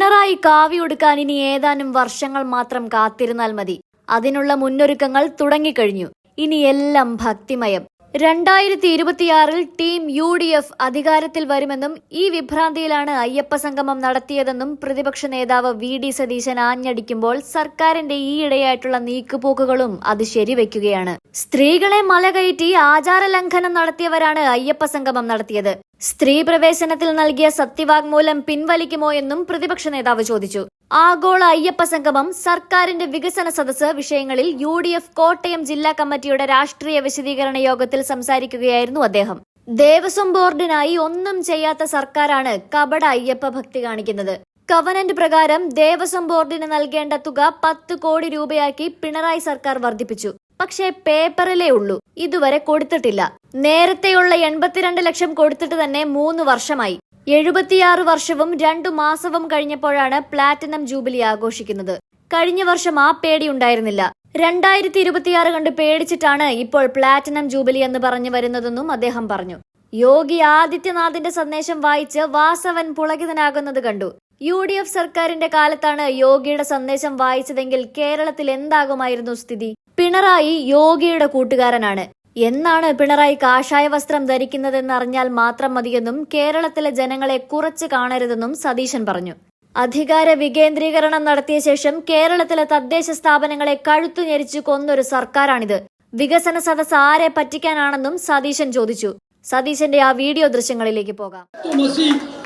പിണറായി കാവിയൊടുക്കാൻ ഇനി ഏതാനും വർഷങ്ങൾ മാത്രം കാത്തിരുന്നാൽ മതി. അതിനുള്ള മുന്നൊരുക്കങ്ങൾ തുടങ്ങിക്കഴിഞ്ഞു. ഇനി എല്ലാം ഭക്തിമയം. രണ്ടായിരത്തി ഇരുപത്തിയാറിൽ ടീം യു ഡി എഫ് അധികാരത്തിൽ വരുമെന്നും ഈ വിഭ്രാന്തിയിലാണ് അയ്യപ്പ സംഗമം നടത്തിയതെന്നും പ്രതിപക്ഷ നേതാവ് വി ഡി സതീശൻ ആഞ്ഞടിക്കുമ്പോൾ സർക്കാരിന്റെ ഈയിടെയായിട്ടുള്ള നീക്കുപോക്കുകളും അത് ശരിവെക്കുകയാണ്. സ്ത്രീകളെ മലകയറ്റി ആചാര ലംഘനം നടത്തിയവരാണ് അയ്യപ്പ സംഗമം നടത്തിയത്. സ്ത്രീ പ്രവേശനത്തിൽ നൽകിയ സത്യവാങ്മൂലം പിൻവലിക്കുമോ എന്നും പ്രതിപക്ഷ നേതാവ് ചോദിച്ചു. ആഗോള അയ്യപ്പ സംഗമം സർക്കാരിന്റെ വികസന സദസ് വിഷയങ്ങളിൽ യു ഡി എഫ് കോട്ടയം ജില്ലാ കമ്മിറ്റിയുടെ രാഷ്ട്രീയ വിശദീകരണ യോഗത്തിൽ സംസാരിക്കുകയായിരുന്നു അദ്ദേഹം. ദേവസ്വം ബോർഡിനായി ഒന്നും ചെയ്യാത്ത സർക്കാരാണ് കപട അയ്യപ്പ ഭക്തി കാണിക്കുന്നത്. കവനന്റ് പ്രകാരം ദേവസ്വം ബോർഡിന് നൽകേണ്ട തുക പത്ത് കോടി രൂപയാക്കി പിണറായി സർക്കാർ വർദ്ധിപ്പിച്ചു. പക്ഷേ പേപ്പറിലേ ഉള്ളൂ. ഇതുവരെ കൊടുത്തിട്ടില്ല. നേരത്തെയുള്ള എൺപത്തിരണ്ട് ലക്ഷം കൊടുത്തിട്ട് തന്നെ മൂന്ന് വർഷമായി. എഴുപത്തിയാറ് വർഷവും രണ്ടു മാസവും കഴിഞ്ഞപ്പോഴാണ് പ്ലാറ്റിനം ജൂബിലി ആഘോഷിക്കുന്നത്. കഴിഞ്ഞ വർഷം ആ പേടി ഉണ്ടായിരുന്നില്ല. രണ്ടായിരത്തി ഇരുപത്തിയാറ് കണ്ട് പേടിച്ചിട്ടാണ് ഇപ്പോൾ പ്ലാറ്റിനം ജൂബിലി എന്ന് പറഞ്ഞു വരുന്നതെന്നും അദ്ദേഹം പറഞ്ഞു. യോഗി ആദിത്യനാഥിന്റെ സന്ദേശം വായിച്ച് വാസവൻ പുളകിതനാകുന്നത് കണ്ടു. യു ഡി എഫ് സർക്കാരിന്റെ കാലത്താണ് യോഗിയുടെ സന്ദേശം വായിച്ചതെങ്കിൽ കേരളത്തിൽ എന്താകുമായിരുന്നു സ്ഥിതി? പിണറായി യോഗിയുടെ കൂട്ടുകാരനാണ്. എന്നാണ് പിണറായി കാഷായ വസ്ത്രം ധരിക്കുന്നതെന്ന് അറിഞ്ഞാൽ മാത്രം മതിയെന്നും കേരളത്തിലെ ജനങ്ങളെ കുറച്ച് കാണരുതെന്നും സതീശൻ പറഞ്ഞു. അധികാര വികേന്ദ്രീകരണം നടത്തിയ ശേഷം കേരളത്തിലെ തദ്ദേശ സ്ഥാപനങ്ങളെ കഴുത്തു ഞെരിച്ചു കൊന്നൊരു സർക്കാരാണിത്. വികസന സദസ് ആരെ പറ്റിക്കാനാണെന്നും സതീശൻ ചോദിച്ചു. സതീശന്റെ ആ വീഡിയോ ദൃശ്യങ്ങളിലേക്ക് പോകാം.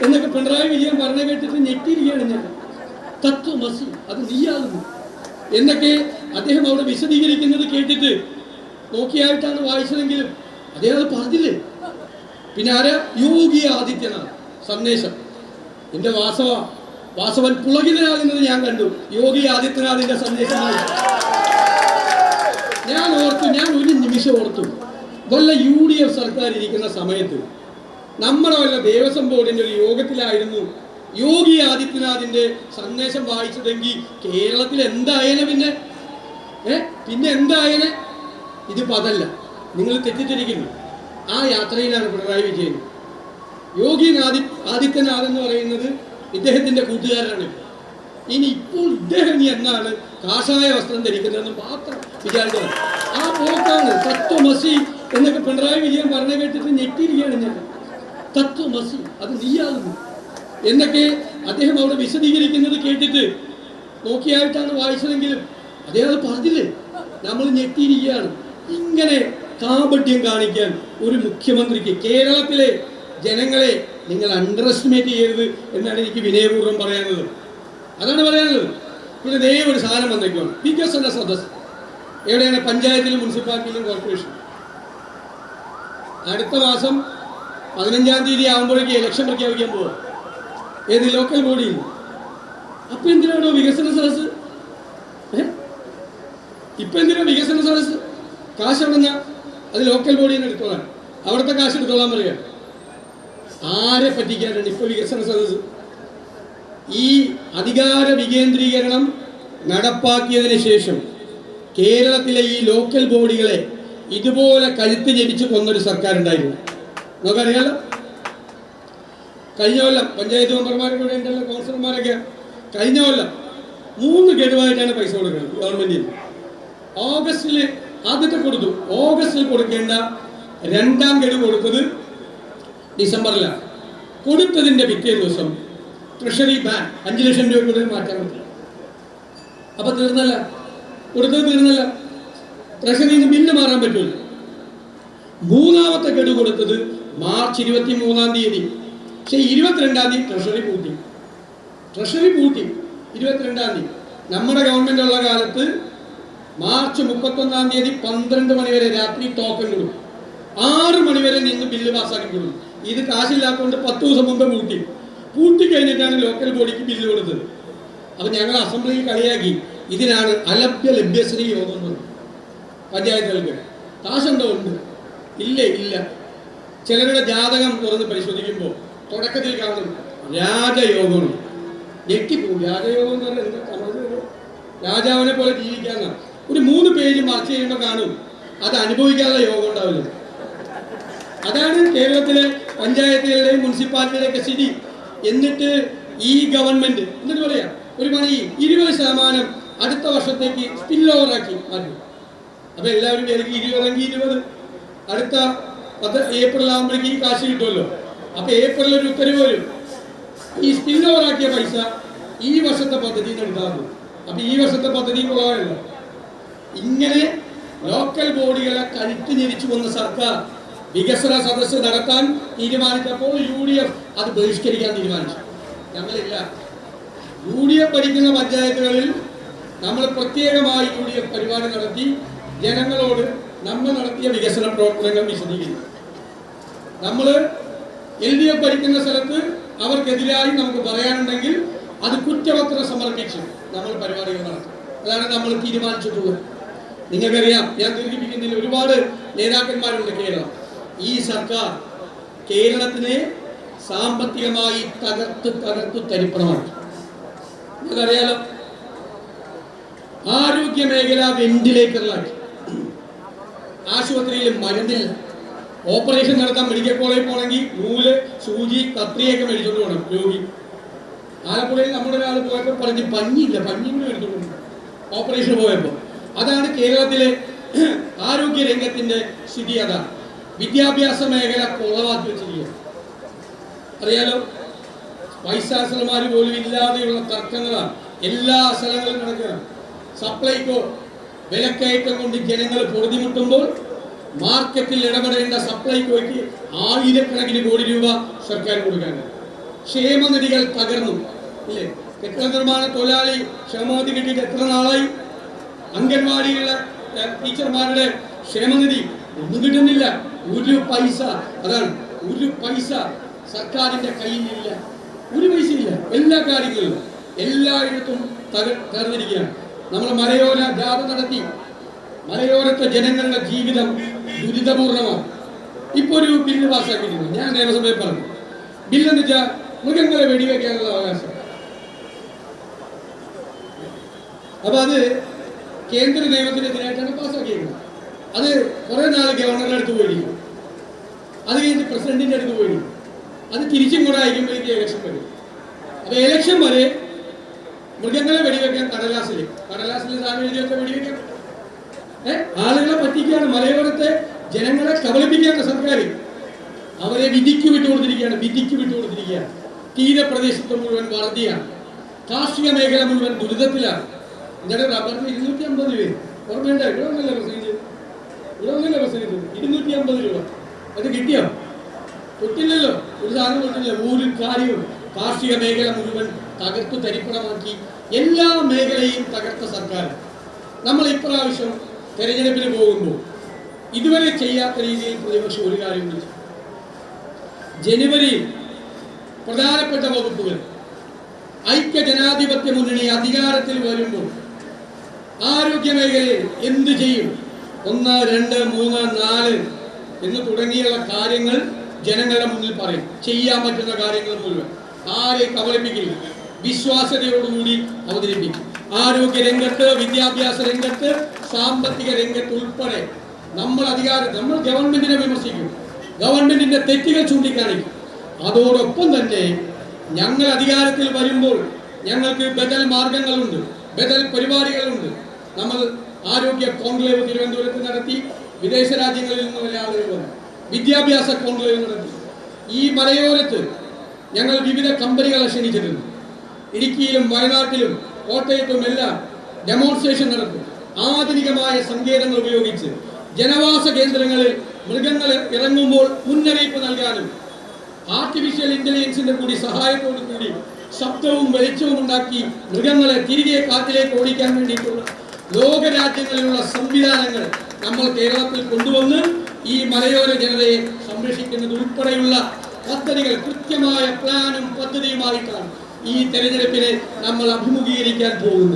എന്നൊക്കെ പിണറായി വിജയൻ പറഞ്ഞ കേട്ടിട്ട് അത് എന്നൊക്കെ അദ്ദേഹം അവിടെ വിശദീകരിക്കുന്നത് കേട്ടിട്ട് നോക്കിയായിട്ടാണ് വായിച്ചതെങ്കിലും അദ്ദേഹം അത് പറഞ്ഞില്ലേ? പിന്നെ ആരാ? യോഗി ആദിത്യനാഥ്. സന്ദേശം. എന്റെ വാസവ വാസവൻ പുളകിതനാകുന്നത് ഞാൻ കണ്ടു. യോഗി ആദിത്യനാഥിന്റെ സന്ദേശമായി ഞാൻ ഓർത്തു ഞാൻ ഒരു നിമിഷം ഓർത്തു. വല്ല യു ഡി എഫ് സർക്കാർ ഇരിക്കുന്ന സമയത്ത് നമ്മുടെ വല്ല ദേവസ്വം ബോർഡിന്റെ ഒരു യോഗത്തിലായിരുന്നു യോഗി ആദിത്യനാഥിന്റെ സന്ദേശം വായിച്ചതെങ്കിൽ കേരളത്തിൽ എന്തായാലും പിന്നെ? ഏ? പിന്നെ എന്തായേനെ? ഇതിപ്പോ അതല്ല. നിങ്ങൾ തെറ്റിദ്ധരിക്കുന്നു. ആ യാത്രയിലാണ് പിണറായി വിജയൻ. യോഗി ആദി ആദിത്യനാഥ് എന്ന് പറയുന്നത് ഇദ്ദേഹത്തിന്റെ കൂട്ടുകാരനാണ് ഇനി ഇപ്പോൾ ഇദ്ദേഹം എന്നാണ് കാഷായ വസ്ത്രം ധരിക്കുന്നതെന്ന് മാത്രം വിചാരിക്കുക ആ പോക്കാണ് തത്വമസി എന്നൊക്കെ പിണറായി വിജയൻ പറഞ്ഞു കേട്ടിട്ട് ഞെട്ടിയിരിക്കുകയാണ് ഞാൻ. തത്വമസി അത് നീയാകുന്നു. എന്നൊക്കെ അദ്ദേഹം അവിടെ വിശദീകരിക്കുന്നത് കേട്ടിട്ട് നോക്കിയായിട്ടാണ് വായിച്ചതെങ്കിലും അദ്ദേഹം അത് പറഞ്ഞില്ലേ? നമ്മൾ ഞെട്ടിയിരിക്കുകയാണ്. ഇങ്ങനെ കാപട്യം കാണിക്കാൻ ഒരു മുഖ്യമന്ത്രിക്ക് കേരളത്തിലെ ജനങ്ങളെ നിങ്ങൾ അണ്ടർ എസ്റ്റിമേറ്റ് ചെയ്യരുത് എന്നാണ് എനിക്ക് വിനയപൂർവം പറയാനുള്ളത്. അതാണ് പറയാനുള്ളത്. പിന്നെ ദേ ഒരു സാധനം വന്നേക്കുവാണ്. വികസന സദസ് എവിടെയാണ്? പഞ്ചായത്തിലും മുനിസിപ്പാലിറ്റിയിലും കോർപ്പറേഷൻ അടുത്ത മാസം പതിനഞ്ചാം തീയതി ആകുമ്പോഴേക്ക് ഇലക്ഷൻ പ്രഖ്യാപിക്കാൻ പോവാ. ഏത് ലോക്കൽ ബോഡിയിൽ അപ്പൊ എന്തിനാണോ വികസന സദസ്? ഇപ്പൊ എന്തിനാണ് വികസന സദസ് കാശ് എവിടുന്ന അത് ലോക്കൽ ബോഡിയിൽ നിന്ന് എടുത്തോളാം. അവിടുത്തെ കാശ് എടുത്തോളാൻ പറയുക ആരെ പറ്റിക്കാനാണ് ഇപ്പോൾ വികസന സദസ് ഈ അധികാര വികേന്ദ്രീകരണം നടപ്പാക്കിയതിന് ശേഷം കേരളത്തിലെ ഈ ലോക്കൽ ബോഡികളെ ഇതുപോലെ കഴുത്ത് ജനിച്ച് കൊന്നൊരു സർക്കാർ ഉണ്ടായിരുന്നു നമുക്കറിയാലോ? കഴിഞ്ഞ കൊല്ലം പഞ്ചായത്ത് മെമ്പർമാരൊക്കെ കൂടെ ഉണ്ടല്ലോ കൗൺസിലർമാരൊക്കെ കഴിഞ്ഞ കൊല്ലം മൂന്ന് ഗഡുവായിട്ടാണ് പൈസ കൊടുക്കുന്നത് ഗവൺമെന്റിന് ഓഗസ്റ്റിൽ ആദ്യത്തെ കൊടുത്തു. ഓഗസ്റ്റിൽ കൊടുക്കേണ്ട രണ്ടാം ഗഡു കൊടുത്തത് ഡിസംബറിലാണ്. കൊടുത്തതിന്റെ പിറ്റേ ദിവസം ട്രഷറി ബാങ്ക് അഞ്ചു ലക്ഷം രൂപ കൂടുതൽ മാറ്റാൻ പറ്റില്ല. അപ്പൊ തീർന്നല്ല. കൊടുത്തത് തീർന്നല്ല. ട്രഷറിയിൽ നിന്ന് ബില്ല് മാറാൻ പറ്റൂല. മൂന്നാമത്തെ ഗഡു കൊടുത്തത് മാർച്ച് ഇരുപത്തി മൂന്നാം തീയതി. പക്ഷെ ഇരുപത്തിരണ്ടാം തീയതി ട്രഷറി പൂട്ടി. ട്രഷറി പൂട്ടി. ഇരുപത്തിരണ്ടാം തീയതി. നമ്മുടെ ഗവൺമെന്റ് ഉള്ള കാലത്ത് മാർച്ച് മുപ്പത്തൊന്നാം തീയതി പന്ത്രണ്ട് മണിവരെ രാത്രി ടോക്കൺ കൊടുക്കും ആറ് മണിവരെ നിന്ന് ബില്ല് പാസ്സാക്കി കൊടുക്കും ഇത് കാശില്ലാത്തതുകൊണ്ട് പത്ത് ദിവസം മുമ്പ് പൂട്ടി പൂട്ടി കഴിഞ്ഞിട്ടാണ് ലോക്കൽ ബോഡിക്ക് ബില്ല് കൊടുത്തത്. അപ്പൊ ഞങ്ങൾ അസംബ്ലിയിൽ കളിയാക്കി. ഇതിനാണ് അലഭ്യ ലഭ്യശ്രീ യോഗം പഞ്ചായത്തുകൾക്ക്. കാശുണ്ടോ? ഉണ്ട്. ഇല്ല ഇല്ല. ചിലരുടെ ജാതകം തുറന്ന് പരിശോധിക്കുമ്പോൾ തുടക്കത്തിൽ കാണും രാജയോഗമാണ്. ഞെട്ടിപ്പോവും രാജയോഗം എന്ന് പറഞ്ഞാൽ രാജാവിനെ പോലെ ജീവിക്കാന്ന ഒരു മൂന്ന് പേജ് മറച്ച് ചെയ്യുമ്പോൾ കാണും. അത് അനുഭവിക്കാനുള്ള യോഗം ഉണ്ടാവില്ല. അതാണ് കേരളത്തിലെ പഞ്ചായത്തുകളുടെയും മുനിസിപ്പാലിറ്റിയുടെയൊക്കെ സ്ഥിതി. എന്നിട്ട് ഈ ഗവൺമെന്റ് എന്നിട്ട് പറയാം ഒരു പണി ഇരുപത് ശതമാനം അടുത്ത വർഷത്തേക്ക് സ്പിൽ ഓവറാക്കി മാറ്റും. അപ്പൊ എല്ലാവരും എനിക്ക് ഇരുപതെങ്കിൽ ഇരുപത്. അടുത്ത പത്ത് ഏപ്രിൽ ആകുമ്പോഴേക്ക് ഈ കാശ് കിട്ടുമല്ലോ. അപ്പൊ ഏപ്രിൽ ഒരു ഉത്തരവ് വരും. ഈ സ്പിൽ ഓവറാക്കിയ പൈസ ഈ വർഷത്തെ പദ്ധതിയിൽ നിന്ന് എടുത്താൽ അപ്പൊ ഈ വർഷത്തെ പദ്ധതി കൊള്ളാമല്ലോ ഇങ്ങനെ ലോക്കൽ ബോഡികളെ കഴുത്ത് ഞെരിച്ചു വന്ന സർക്കാർ വികസന സദസ്സ് നടത്താൻ തീരുമാനിച്ചപ്പോൾ യു ഡി എഫ് അത് ബഹിഷ്കരിക്കാൻ തീരുമാനിച്ചു. ഞങ്ങളില്ല. യു ഡി എഫ് ഭരിക്കുന്ന പഞ്ചായത്തുകളിൽ നമ്മൾ പ്രത്യേകമായി യു ഡി എഫ് പരിപാടി നടത്തി ജനങ്ങളോട് നമ്മൾ നടത്തിയ വികസന പ്രവർത്തനങ്ങൾ വിശദീകരിക്കും നമ്മൾ എൽ ഡി എഫ് ഭരിക്കുന്ന സ്ഥലത്ത് അവർക്കെതിരായി നമുക്ക് പറയാനുണ്ടെങ്കിൽ അത് കുറ്റപത്രം സമർപ്പിച്ച് നമ്മൾ പരിപാടികൾ നടത്തും. അതാണ് നമ്മൾ തീരുമാനിച്ചിട്ടുള്ളത് നിങ്ങൾക്കറിയാം ഞാൻ ദീർഘിപ്പിക്കുന്നതിൽ ഒരുപാട് നേതാക്കന്മാരുണ്ട് കേരളം. ഈ സർക്കാർ കേരളത്തിനെ സാമ്പത്തികമായി തകർത്ത് തകർത്ത് തരിപ്പണമാണ് നിങ്ങൾക്കറിയാലോ ആരോഗ്യ മേഖല വെന്റിലേറ്ററിലാക്കി ആശുപത്രിയിൽ മരുന്നില്ല. ഓപ്പറേഷൻ നടത്താൻ മെഡിക്കൽ കോളേജിൽ പോകണമെങ്കിൽ നൂൽ സൂചി കത്രിയൊക്കെ മേടിച്ചോണ്ട് പോകണം രോഗി. ആലപ്പുഴയിൽ നമ്മുടെ ഒരാൾ പോയപ്പോൾ പറഞ്ഞ് പഞ്ഞിയില്ല പഞ്ഞിങ്ങനെ എടുത്തോണ്ട് ഓപ്പറേഷൻ പോയപ്പോൾ അതാണ് കേരളത്തിലെ ആരോഗ്യ രംഗത്തിന്റെ സ്ഥിതി അതാണ്. വിദ്യാഭ്യാസ മേഖല കുളവാക്കി വെച്ചിരിക്കുക അറിയാലോ? വൈസ് ചാൻസലർമാർ പോലും ഇല്ലാതെയുള്ള തർക്കങ്ങളാണ്. എല്ലാ സ്ഥലങ്ങളിലും നടക്കുകയാണ്. സപ്ലൈകോ വിലക്കയറ്റം കൊണ്ട് ജനങ്ങൾ പൊറുതിമുട്ടുമ്പോൾ മാർക്കറ്റിൽ ഇടപെടേണ്ട സപ്ലൈകോയ്ക്ക് ആയിരക്കണക്കിന് കോടി രൂപ സർക്കാർ കൊടുക്കാൻ ക്ഷേമനിധികൾ തകർന്നു. ഇല്ലേ? കെട്ടിട നിർമ്മാണ തൊഴിലാളി ക്ഷേമനിധി കിട്ടിയിട്ട് എത്ര നാളായി? അംഗൻവാടിയിലെ ടീച്ചർമാരുടെ ക്ഷേമനിധി ഒന്നും കിട്ടുന്നില്ല. ഒരു പൈസ അതാണ് ഒരു പൈസ സർക്കാരിന്റെ കയ്യിലില്ല. ഒരു പൈസ ഇല്ല എല്ലാ കാര്യങ്ങളിലും എല്ലായിടത്തും തകർ തകർന്നിരിക്കുകയാണ്. നമ്മൾ മലയോര ജാഥ നടത്തി. മലയോരത്തെ ജനങ്ങളുടെ ജീവിതം ദുരിതപൂർണമാണ്. ഇപ്പൊ ഒരു ബില്ല് പാസ്സാക്കിയിട്ടുണ്ട്. ഞാൻ നിയമസഭയിൽ പറഞ്ഞു. ബില്ലെന്ന് വെച്ചാൽ മൃഗങ്ങളെ വെടിവെക്കാനുള്ള അവകാശം. അപ്പൊ അത് കേന്ദ്ര നിയമത്തിനെതിരായിട്ടാണ് പാസ്സാക്കിയത് അത് കുറെ നാൾ ഗവർണറുടെ അടുത്ത് പോയിരിക്കും അത് കഴിഞ്ഞ് പ്രസിഡന്റിന്റെ അടുത്ത് പോയിരിക്കും അത് തിരിച്ചും കൂടെ അയക്കുമ്പോഴേക്ക് ഇലക്ഷൻ വരും. അപ്പൊ ഇലക്ഷൻ വരെ മൃഗങ്ങളെ വെടിവെക്കാൻ കടലാസിൽ കടലാസിൽ സാധനം എഴുതി വെച്ച വെടിവെക്കാൻ ഏഹ് ആളുകളെ പറ്റിക്കുകയാണ് മലയോരത്തെ ജനങ്ങളെ കബളിപ്പിക്കുകയാണ് സർക്കാർ അവരെ വിധിക്ക് വിട്ടുകൊടുത്തിരിക്കുകയാണ് വിധിക്ക് വിട്ടുകൊടുത്തിരിക്കുകയാണ് തീരപ്രദേശത്ത് മുഴുവൻ വറുതിയാണ് കാർഷിക മേഖല മുഴുവൻ ദുരിതത്തിലാണ്. എന്നിട്ട് റബ്ബറിന് ഇരുന്നൂറ്റി അമ്പത് രൂപ ഓർമ്മയുണ്ട? ഇവിടെ ഒന്നല്ല പ്രസംഗിച്ചത് ഇവിടെ ഒന്നല്ല പ്രസംഗിച്ചത് ഇരുന്നൂറ്റി അമ്പത് രൂപ. അത് കിട്ടിയോ? കിട്ടില്ലല്ലോ. ഒരു സാധനം കിട്ടില്ല. ഒരു കാര്യവും കാർഷിക മേഖല മുഴുവൻ തകർത്തു തരിപ്പണമാക്കി എല്ലാ മേഖലയും തകർത്ത സർക്കാർ. നമ്മൾ ഇപ്രാവശ്യം തെരഞ്ഞെടുപ്പിന് പോകുമ്പോൾ ഇതുവരെ ചെയ്യാത്ത രീതിയിൽ പ്രതിപക്ഷം ഒരു കാര്യം വിളിച്ചു ജനുവരിയിൽ പ്രധാനപ്പെട്ട വകുപ്പുകൾ ഐക്യ ജനാധിപത്യ മുന്നണി അധികാരത്തിൽ വരുമ്പോൾ ആരോഗ്യ മേഖലയിൽ എന്ത് ചെയ്യും? ഒന്ന് രണ്ട് മൂന്ന് നാല് എന്ന് തുടങ്ങിയുള്ള കാര്യങ്ങൾ ജനങ്ങളുടെ മുന്നിൽ പറയും. ചെയ്യാൻ പറ്റുന്ന കാര്യങ്ങൾ മുഴുവൻ. ആരെയും കബളിപ്പിക്കില്ല. വിശ്വാസ്യതയോടുകൂടി അവതരിപ്പിക്കും. ആരോഗ്യ രംഗത്ത് വിദ്യാഭ്യാസ രംഗത്ത് സാമ്പത്തിക രംഗത്ത് ഉൾപ്പെടെ നമ്മൾ അധികാരം നമ്മൾ ഗവൺമെന്റിനെ വിമർശിക്കും. ഗവൺമെന്റിന്റെ തെറ്റുകൾ ചൂണ്ടിക്കാണിക്കും. അതോടൊപ്പം തന്നെ ഞങ്ങൾ അധികാരത്തിൽ വരുമ്പോൾ ഞങ്ങൾക്ക് ബദൽ മാർഗങ്ങളുണ്ട്. ബദൽ പരിപാടികളുണ്ട്. നമ്മൾ ആരോഗ്യ കോൺക്ലേവ് തിരുവനന്തപുരത്ത് നടത്തി വിദേശ രാജ്യങ്ങളിൽ നിന്ന് വരെ ആളുകൾ വന്നു. വിദ്യാഭ്യാസ കോൺക്ലേവ് നടത്തി. ഈ മലയോരത്ത് ഞങ്ങൾ വിവിധ കമ്പനികളെ ക്ഷണിച്ചിട്ടുണ്ട്. ഇടുക്കിയിലും വയനാട്ടിലും കോട്ടയത്തും എല്ലാം ഡെമോൺസ്ട്രേഷൻ നടത്തും ആധുനികമായ സങ്കേതങ്ങൾ ഉപയോഗിച്ച് ജനവാസ കേന്ദ്രങ്ങളിൽ മൃഗങ്ങൾ ഇറങ്ങുമ്പോൾ മുന്നറിയിപ്പ് നൽകാനും ആർട്ടിഫിഷ്യൽ ഇന്റലിജൻസിന്റെ കൂടി സഹായത്തോടു കൂടി ശബ്ദവും വെളിച്ചവും ഉണ്ടാക്കി മൃഗങ്ങളെ തിരികെ കാട്ടിലേക്ക് ഓടിക്കാൻ വേണ്ടിയിട്ടുള്ള ലോകരാജ്യങ്ങളിലുള്ള സംവിധാനങ്ങൾ നമ്മൾ കേരളത്തിൽ കൊണ്ടുവന്ന് ഈ മലയോര ജനതയെ സംരക്ഷിക്കുന്നത് ഉൾപ്പെടെയുള്ള പദ്ധതികൾ കൃത്യമായ പ്ലാനും പദ്ധതിയുമായിട്ടാണ് ഈ തെരഞ്ഞെടുപ്പിനെ നമ്മൾ അഭിമുഖീകരിക്കാൻ പോകുന്നത്.